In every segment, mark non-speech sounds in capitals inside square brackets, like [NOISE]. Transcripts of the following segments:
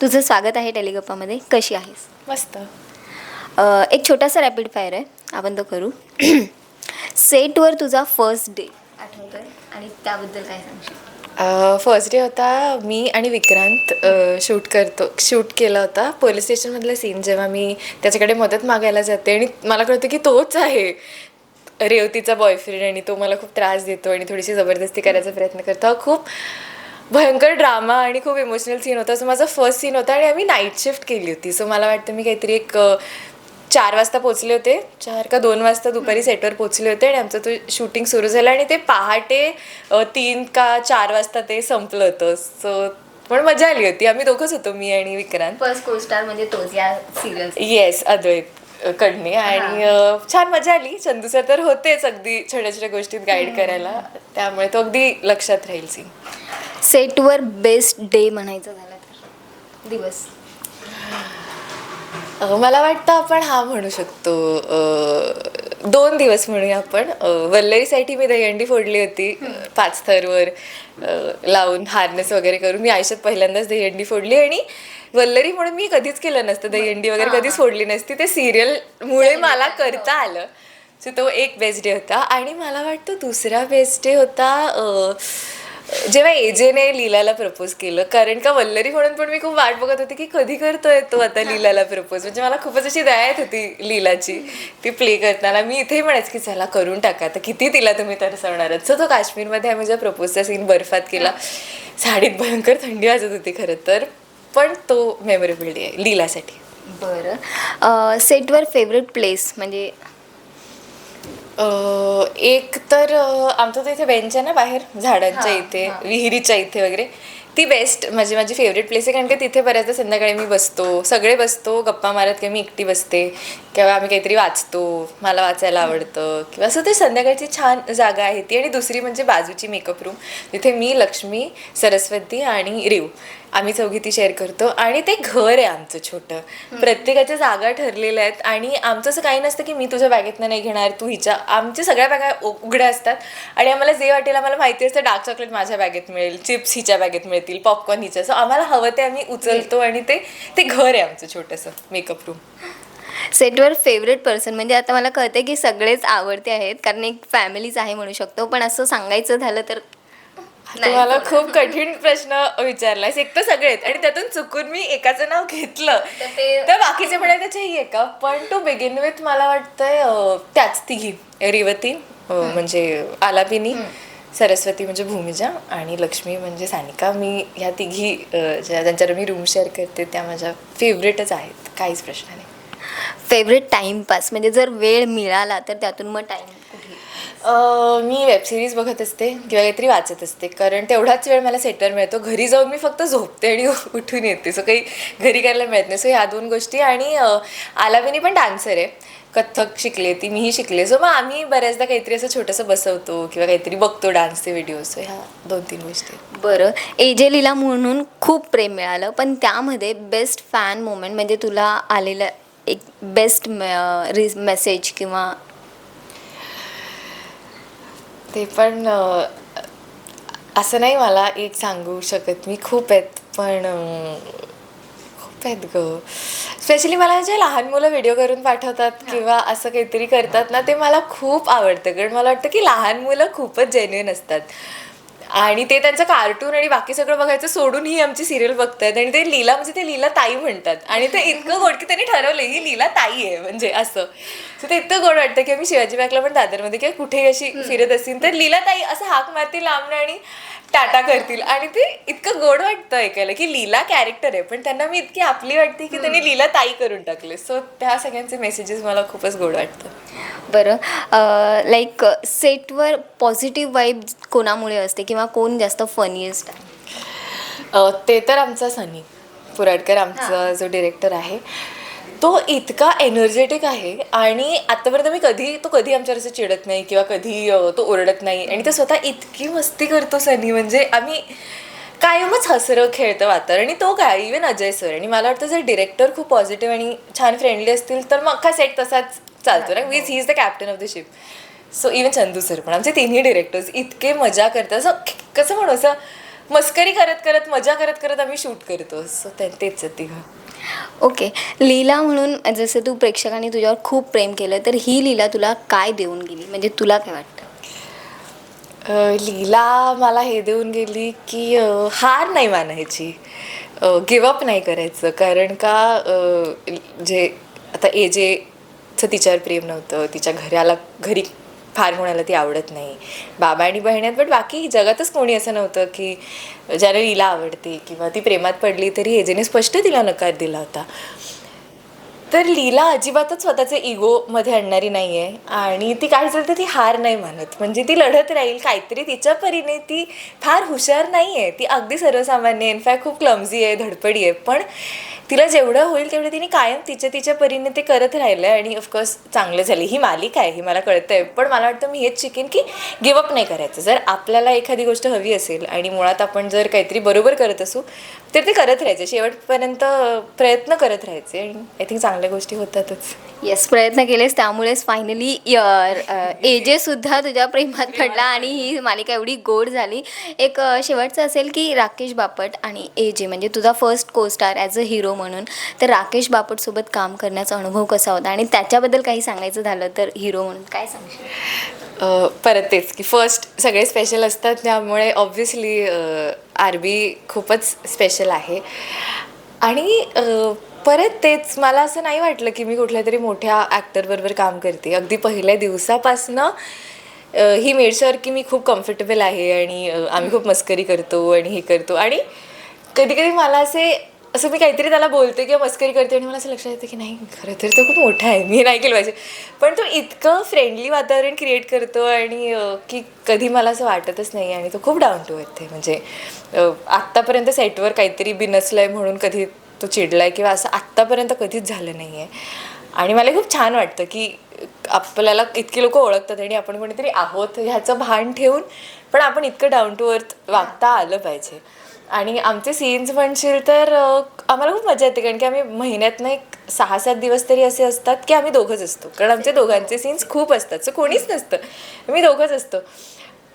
तुझं स्वागत आहे टेलिगप्पामध्ये. कशी आहेस? मस्त. एक छोटासा रॅपिड फायर आहे. आपण तो करू. [CLEARS THROAT] सेटवर तुझा फर्स्ट डे आठवतोय? आणि त्याबद्दल काय सांगशील? फर्स्ट डे होता. मी आणि विक्रांत शूट करतो शूट केला होता. पोलीस स्टेशनमधला सीन जेव्हा मी त्याच्याकडे मदत मागायला जाते आणि मला कळतं की तोच आहे. रेवतीचा बॉयफ्रेंड आणि तो मला खूप त्रास देतो आणि थोडीशी जबरदस्ती करायचा प्रयत्न करतो. खूप भयंकर ड्रामा आणि खूप इमोशनल सीन होता. सो माझा फर्स्ट सीन होता आणि आम्ही नाईट शिफ्ट केली होती. सो मला वाटतं मी काहीतरी एक चार वाजता पोचले होते. चार का दोन वाजता दुपारी सेटवर पोचले होते आणि आमचं तो शूटिंग सुरू झालं आणि ते पहाटे तीन का चार वाजता ते संपलं होतं. सो पण मजा आली होती. आम्ही दोघंच होतो मी आणि विक्रांत. फर्स्ट को स्टार म्हणजे तोच या सिरियल येस अद्वैत कडणे आणि छान मजा आली. चंदू सर तर होतेच अगदी छोट्या छोट्या गोष्टीत गाईड करायला. त्यामुळे तो अगदी लक्षात राहील सीन सेटवर बेस्ट डे म्हणायचं झालं तर? दिवस. अ, मला वाटतं आपण हा म्हणू शकतो. अ, दोन दिवस म्हणूया आपण. अ, वल्लरीसाठी मी दहीहंडी फोडली होती. अ, पाच थरवर अ, लावून हार्नेस वगैरे करून मी आयुष्यात पहिल्यांदाच दहीहंडी फोडली आणि वल्लरी म्हणून मी कधीच केलं नसतं. दहीहंडी वगैरे कधीच फोडली नसती. ते सिरियलमुळे मला करता आलं. सो तो एक बेस्ट डे होता. आणि मला वाटतं दुसरा बेस्ट डे होता अ, जेव्हा एजेने लीलाला प्रपोज केलं कारण का वल्लरी म्हणून पण मी खूप वाट बघत होते की कधी करतोय तो आता [LAUGHS] लीलाला प्रपोज म्हणजे मला खूपच अशी दया येत होती लीलाची ती प्ले करताना. मी इथेही म्हणायचं की चला करून टाका. तर किती तिला तुम्ही तरसवणार आहात? सो तो काश्मीरमध्ये आम्ही जेव्हा प्रपोजचा सीन बर्फात केला साडीत भयंकर थंडी वाजत होती खरं तर पण तो मेमोरेबल डे आहे लीलासाठी. बरं. सेटवर फेवरेट प्लेस म्हणजे एक तर आमचं तर इथे बेंच आहे ना बाहेर झाडांच्या इथे विहिरीच्या इथे वगैरे. ती बेस्ट म्हणजे माझी फेवरेट प्लेस आहे. कारण की तिथे बऱ्याचदा संध्याकाळी मी बसतो. सगळे बसतो गप्पा मारत किंवा मी एकटी बसते. किंवा आम्ही काहीतरी वाचतो. मला वाचायला आवडतं. किंवा असं ते संध्याकाळची छान जागा आहे ती. आणि दुसरी म्हणजे बाजूची मेकअप रूम तिथे मी लक्ष्मी सरस्वती आणि रिव. आम्ही चौघी ती शेअर करतो. आणि ते घर आहे आमचं छोटं. प्रत्येकाच्या जागा ठरलेल्या आहेत. आणि आमचं असं काही नसतं की मी तुझ्या बॅगेतनं नाही घेणार तू हिच्या. आमच्या सगळ्या बॅगा उघड्या असतात. आणि आम्हाला जे वाटेल आम्हाला माहिती असतं डार्क चॉकलेट माझ्या बॅगेत मिळेल चिप्स हिच्या बॅगेत मिळतील पॉपकॉर्न हिच्या सो आम्हाला हवं ते आम्ही उचलतो आणि ते ते घर आहे आमचं छोटंसं मेकअप रूम सेटवर फेवरेट पर्सन म्हणजे आता मला कळते की सगळेच आवडते आहेत कारण एक फॅमिलीच आहे म्हणू शकतो पण असं सांगायचं झालं तर. तुम्हाला खूप कठीण प्रश्न विचारलायस. एक तर सगळे आहेत आणि त्यातून चुकून मी एकाचं नाव घेतलं. तर बाकीचे म्हणाले त्याच्याही आहे का पण टू बिगिन विथ मला वाटतंय त्याच तिघी. रेवती म्हणजे आलापिनी. सरस्वती म्हणजे भूमिजा आणि लक्ष्मी म्हणजे सानिका. मी ह्या तिघी ज्या ज्यांच्यावर मी रूम शेअर करते त्या माझ्या फेवरेटच आहेत. काहीच प्रश्न नाही. फेवरेट टाइमपास म्हणजे जर वेळ मिळाला तर त्यातून मग टाइम मी वेबसिरीज बघत असते किंवा काहीतरी वाचत असते. कारण तेवढाच वेळ मला सेटर मिळतो. घरी जाऊन मी फक्त झोपते आणि [LAUGHS] उठून येते. सो काही घरी करायला मिळत नाही. सो ह्या दोन गोष्टी आणि आलाविनी पण डान्सर आहे. कथ्थक शिकले ती मीही शिकले. सो मग आम्ही बऱ्याचदा काहीतरी असं छोटंसं बसवतो किंवा काहीतरी बघतो डान्सचे व्हिडिओ सो ह्या दोन तीन गोष्टी बरं. एजे लीला म्हणून खूप प्रेम मिळालं. पण त्यामध्ये बेस्ट फॅन मोमेंट म्हणजे तुला आलेलं एक बेस्ट मेसेज किंवा ते पण असं नाही मला एक सांगू शकत मी. खूप आहेत पण खूप आहेत ग. स्पेशली मला जे लहान मुलं व्हिडिओ करून पाठवतात किंवा असं काहीतरी करतात ना ते मला खूप आवडतं. कारण मला वाटतं की लहान मुलं खूपच जेन्युइन असतात. आणि ते त्यांचं कार्टून आणि बाकी सगळं बघायचं सोडून ही आमची सिरियल बघतायत. आणि ते लीला म्हणजे ते लीला ताई म्हणतात. आणि ते इतकं गोड की त्यांनी ठरवलं ही लीला ताई आहे म्हणजे असं. सो ते इतकं गोड वाटतं की आम्ही शिवाजी बागला पण दादरमध्ये किंवा कुठेही अशी फिरत असतील तर लीला ताई असं हाक मारतील लांबणं आणि टाटा करतील. आणि ते इतकं गोड वाटतं ऐकायला की लीला कॅरेक्टर आहे. पण त्यांना मी इतकी आपली वाटते की त्यांनी लीला ताई करून टाकले. सो त्या सगळ्यांचे मेसेजेस मला खूपच गोड वाटतं. बरं. लाईक सेटवर पॉझिटिव्ह वाईब कोणामुळे असते किंवा कोण जास्त फनीएस्ट आहे? ते तर आमचा सनी पुराडकर आमचा जो डिरेक्टर आहे. तो इतका एनर्जेटिक आहे आणि आतापर्यंत मी कधी तो कधी आमच्यावर असं चिडत नाही किंवा कधी अ, तो ओरडत नाही. आणि तो स्वतः इतकी मस्ती करतो सनी म्हणजे आम्ही कायमच हसरं खेळतं वातावरण. आणि तो काय इवन अजय सर आणि मला वाटतं जर डिरेक्टर खूप पॉझिटिव्ह आणि छान फ्रेंडली असतील तर मग अख्खा सेट तसाच चालतो ना means he is the captain of the ship so even Chandu sir पण आमचे तिन्ही डिरेक्टर्स इतके मजा करतात. असं कसं म्हणू असं मस्करी करत करत मजा करत करत आम्ही शूट करतो. सो तेच आहेत तिघं. ओके लीला म्हणून जसं तू प्रेक्षकांनी तुझ्यावर खूप प्रेम केलं तर ही लीला तुला काय देऊन गेली? म्हणजे तुला काय वाटतं? लीला मला हे देऊन गेली की हार नाही मानायची. गिवअप नाही करायचं. कारण का जे आता ए तिचं तिच्यावर प्रेम नव्हतं. तिच्या घराला घरी फार कोणाला ती आवडत नाही. बाबा आणि बहिण्यात बट बाकी जगातच कोणी असं नव्हतं की ज्याला लीला आवडते किंवा ती प्रेमात पडली तरी हेजेने स्पष्ट तिला नकार दिला होता. तर लीला अजिबातच स्वतःचे इगोमध्ये आणणारी नाही आहे आणि ती काय झालं तर ती हार नाही मानत. म्हणजे ती लढत राहील काहीतरी तिच्या परीने. ती फार हुशार नाही आहे ती अगदी सर्वसामान्य इनफॅक्ट खूप क्लमझी आहे धडपडी आहे. पण तिला जेवढं होईल तेवढं तिने कायम तिच्या तिच्या परीने ते करत राहिलं आणि ऑफकोर्स चांगलं झाली. ही मालिका आहे ही मला कळतं आहे पण मला वाटतं मी हेच शिकेन की गिवअप नाही करायचं. जर आपल्याला एखादी गोष्ट हवी असेल आणि मुळात आपण जर काहीतरी बरोबर करत असू तर ते करत राहायचे. शेवटपर्यंत प्रयत्न करत राहायचे. आणि आय थिंक चांगल्या गोष्टी होतातच. येस प्रयत्न केलेस. त्यामुळेच फायनली एजे सुद्धा तुझ्या प्रेमात पडला आणि ही मालिका एवढी गोड झाली. एक शेवटचं असेल की राकेश बापट आणि एजे म्हणजे तुझा फर्स्ट को स्टार ॲज अ हिरो म्हणून तर राकेश बापटसोबत काम करण्याचा अनुभव कसा होता? आणि त्याच्याबद्दल काही सांगायचं झालं तर हिरो म्हणून काय सांगशील? परत तेच की फर्स्ट सगळे स्पेशल असतात त्यामुळे ऑब्व्हियसली आरबी खूपच स्पेशल आहे. आणि परत तेच मला असं नाही वाटलं की मी कुठल्या तरी मोठ्या ॲक्टरबरोबर काम करते. अगदी पहिल्या दिवसापासनं ही मेड शुअर की मी खूप कम्फर्टेबल आहे आणि आम्ही खूप मस्करी करतो आणि हे करतो. आणि कधी कधी मला असे असं मी काहीतरी त्याला बोलते किंवा मस्करी करते आणि मला असं लक्षात येतं की नाही खरं तर तो खूप मोठा आहे. मी नाही केलं पाहिजे. पण तो इतकं फ्रेंडली वातावरण क्रिएट करतो आणि की कधी मला असं वाटतच नाही आणि तो खूप डाऊन टू अर्थ आहे. म्हणजे आत्तापर्यंत सेटवर काहीतरी बिनसलं आहे म्हणून कधी तो चिडला आहे किंवा असं आत्तापर्यंत कधीच झालं नाही आहे आणि मला खूप छान वाटतं की आपल्याला इतकी लोक ओळखतात आणि आपण कोणीतरी आहोत ह्याचं भान ठेवून पण आपण इतकं डाऊन टू अर्थ वागता आलं पाहिजे. आणि आमचे सीन्स म्हणशील तर आम्हाला खूप मजा येते कारण की आम्ही महिन्यातनं एक सहा सात दिवस तरी असे असतात की आम्ही दोघंच असतो. कारण आमचे दोघांचे सीन्स खूप असतात. सो कोणीच नसतं. मी दोघंच असतो.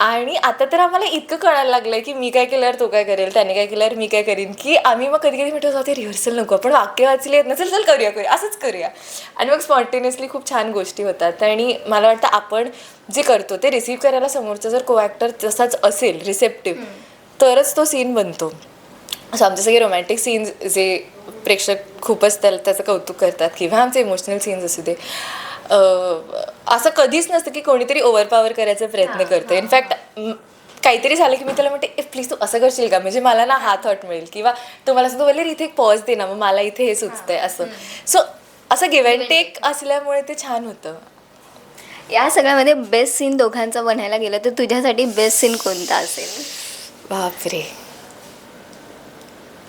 आणि आता तर आम्हाला इतकं कळायला लागलंय की मी काय केल्यावर तो काय करेल त्याने काय केल्यावर मी काय करीन की आम्ही मग कधी कधी म्हटलं जाते रिहर्सल नको आपण वाक्य वाचले आहेत ना चल चल करूया करूया असंच करूया. आणि मग स्पॉन्टेनियसली खूप छान गोष्टी होतात. आणि मला वाटतं आपण जे करतो ते रिसीव्ह करायला समोरचा जर को ॲक्टर तसाच असेल रिसेप्टिव्ह तरच तो सीन बनतो. असं आमचे सगळे रोमॅन्टिक सीन्स जे प्रेक्षक खूपच त्याला त्याचं कौतुक करतात किंवा आमचे इमोशनल सीन्स असू दे. असं कधीच नसतं की कोणीतरी ओव्हरपॉवर करायचा प्रयत्न करतं इनफॅक्ट काहीतरी झालं की मी त्याला म्हणते प्लीज तू असं करशील का? म्हणजे मला ना हा थॉट मिळेल किंवा तू मला असं बोलले इथे एक पॉज दे ना मग मला इथे हे सुचतंय असं. सो असं गिव्ह अँड टेक असल्यामुळे ते छान होतं. या सगळ्यामध्ये बेस्ट सीन दोघांचा बनायला गेलं तर तुझ्यासाठी बेस्ट सीन कोणता असेल? बापरे.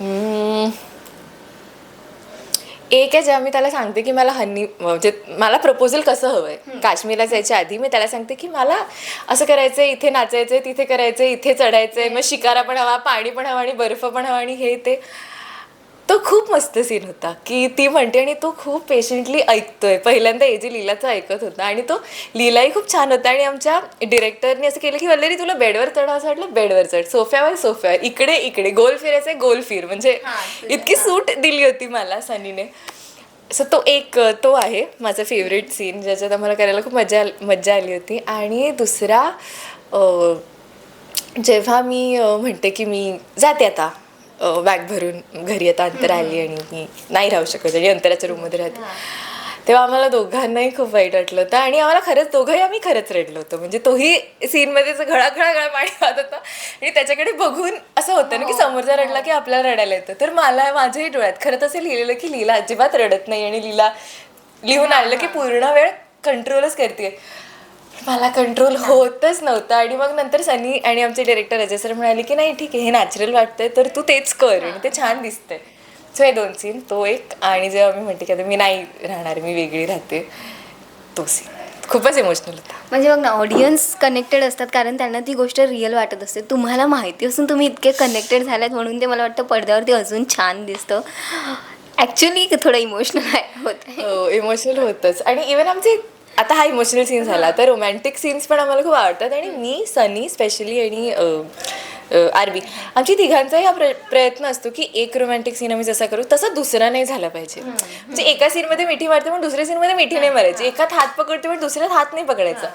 हम्म. एक आहे जेव्हा मी त्याला सांगते की मला हनी म्हणजे मला प्रपोजल कसं हवंय. काश्मीरला जायच्या आधी मी त्याला सांगते की मला असं करायचंय इथे नाचायचंय तिथे करायचंय इथे चढायचंय मग शिकारा पण हवा पाणी पण हवा आणि बर्फ पण हवा आणि हे ते. तो खूप मस्त सीन होता की ती म्हणते आणि तो खूप पेशंटली ऐकतोय. पहिल्यांदा एजी लीलाचं ऐकत होता आणि तो लीलाही खूप छान होता आणि आमच्या डिरेक्टरने असं केलं की वल्लरी तुला बेडवर चढ असं वाटलं? बेडवर चढ. सोफ्यावर सोफ्यावर इकडे इकडे. गोल फिरायचं गोल फिर. म्हणजे इतकी सूट दिली होती मला सनीने. सो तो एक तो आहे माझा फेवरेट सीन ज्याच्यात आम्हाला करायला खूप मजा मज्जा आली होती. आणि दुसरा जेव्हा मी म्हणते की मी जाते आता. बॅग भरून घरी आता अंतर आली आणि मी नाही राहू शकत आणि अंतराच्या रूममध्ये राहते. तेव्हा आम्हाला दोघांनाही खूप वाईट वाटलं होतं आणि आम्हाला खरंच दोघंही आम्ही खरंच रडलो होतो. म्हणजे तोही सीनमध्ये घळा घळा घळा पाणी वाहत होता. आणि त्याच्याकडे बघून असं होतं ना की समोरचा रडला की आपल्याला रडायला येतं. तर मला माझ्याही डोळ्यात खरं तर असं लिहिलेलं की लीला अजिबात रडत नाही आणि लीला लिहून आणलं की पूर्ण वेळ कंट्रोलच करते मला कंट्रोल होतच नव्हता. आणि मग नंतर सनी आणि आमचे डिरेक्टर अजय सर म्हणाले की नाही ठीक आहे हे नॅचरल वाटतंय तर तू तेच कर. आणि ते छान दिसतंय. सो हे दोन सीन तो एक आणि जेव्हा मी म्हणते की आता मी नाही राहणार मी वेगळी राहते. तो सीन खूपच इमोशनल होता. म्हणजे बघ ना ऑडियन्स कनेक्टेड असतात कारण त्यांना ती गोष्ट रिअल वाटत असते. तुम्हाला माहिती असून तुम्ही इतके कनेक्टेड झाल्यात म्हणून ते मला वाटतं पडद्यावरती अजून छान दिसतं. ॲक्च्युली थोडं इमोशनल होत आहे इमोशनल होतंच. आणि इवन आमचे आता हा इमोशनल सीन झाला. तर रोमॅन्टिक सीन्स पण आम्हाला खूप आवडतात. आणि मी सनी स्पेशली आणि आरबी. आमची तिघांचाही हा प्र प्रयत्न असतो की एक रोमॅन्टिक सीन आम्ही जसा करू तसा दुसरा नाही झाला पाहिजे. म्हणजे एका सीनमध्ये मिठी मारते पण दुसऱ्या सीनमध्ये मिठी नाही मारायची. एकात हात पकडते पण दुसऱ्यात हात नाही पकडायचा.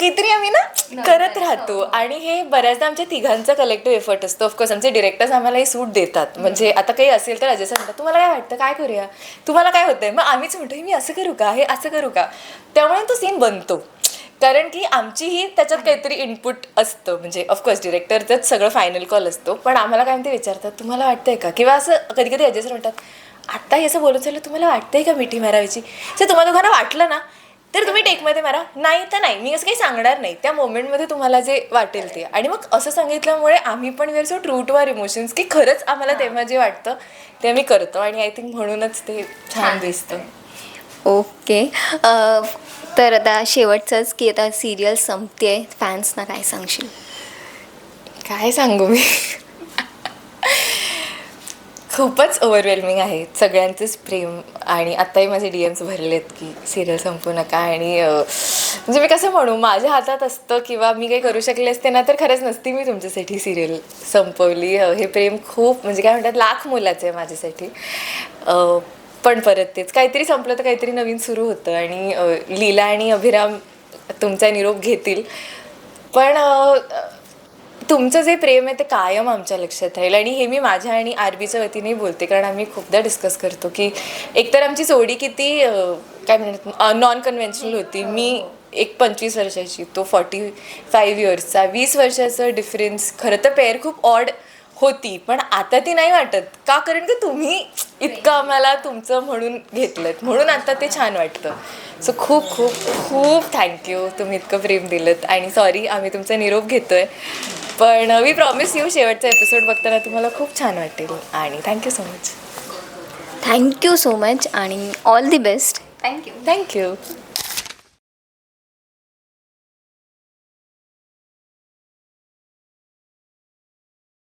काहीतरी आम्ही ना करत राहतो. आणि हे बऱ्याचदा आमच्या तिघांचा कलेक्टिव्ह एफर्ट असतो. ऑफकोर्स आमचे डिरेक्टर्स आम्हाला हे सूट देतात म्हणजे आता काही असेल तर अजय म्हणतात तुम्हाला काय वाटतं? काय करूया? तुम्हाला काय होतंय? मग आम्हीच म्हणतो "हे मी असं करू का? हे असं करू का? त्यामुळे तो सीन बनतो. कारण की आमची ही त्याच्यात काहीतरी इनपुट असतं. म्हणजे ऑफकोर्स डिरेक्टरचाच सगळं फायनल कॉल असतो. पण आम्हाला काय म्हणते विचारतात तुम्हाला वाटतंय का? किंवा असं कधी कधी अजय सर म्हणतात आत्ता हे असं बोलून चाललं तुम्हाला वाटतंय का मिठी मारायची? जर तुम्हाला दोघांना वाटलं ना तर तुम्ही टेकमध्ये मारा. नाही तर नाही. मी असं काही सांगणार नाही. त्या मोमेंटमध्ये तुम्हाला जे वाटेल ते. आणि मग असं सांगितल्यामुळे आम्ही पण were so true to our emotions की खरंच आम्हाला तेव्हा जे वाटतं ते आम्ही करतो. आणि आय थिंक म्हणूनच ते छान दिसतं. ओके. तर आता शेवटचंच की आता सिरियल संपते फॅन्सना काय सांगशील? काय सांगू मी? खूपच ओव्हरवेल्मिंग आहे सगळ्यांचंच प्रेम आणि आत्ताही माझे डी एम्स भरलेत की सिरियल संपू नका आणि म्हणजे मी कसं म्हणू माझ्या हातात असतं किंवा मी काही करू शकले असते ना तर खरंच नसती मी तुमच्यासाठी सिरियल संपवली. हे प्रेम खूप म्हणजे काय म्हणतात लाख मुलाचं आहे माझ्यासाठी. पण परत तेच. काहीतरी संपलं तर काहीतरी नवीन सुरू होतं आणि लीला आणि अभिराम तुमचा निरोप घेतील. पण तुमचं जे प्रेम आहे ते कायम आमच्या लक्षात राहील आणि हे मी माझ्या आणि आरबीच्या वतीने बोलते कारण आम्ही खूपदा डिस्कस करतो की एकतर आमची जोडी किती काय म्हणतात नॉन कन्व्हेन्शनल होती. मी एक पंचवीस वर्षाची तो फॉर्टी फाईव्ह इयर्सचा वीस वर्षाचं डिफरन्स खरं तर पेअर खूप ऑड होती पण आता ती नाही वाटत. का? कारण की तुम्ही इतकं आम्हाला तुमचं म्हणून घेतलं म्हणून आता ते छान वाटतं. सो खूप खूप खूप थँक्यू तुम्ही इतकं प्रेम दिलं आणि सॉरी आम्ही तुमचा निरोप घेतोय. पण वी प्रॉमिस यू शेवटचा एपिसोड बघताना तुम्हाला खूप छान वाटेल. आणि thank you so much thank you so much आणि all the best thank you thank you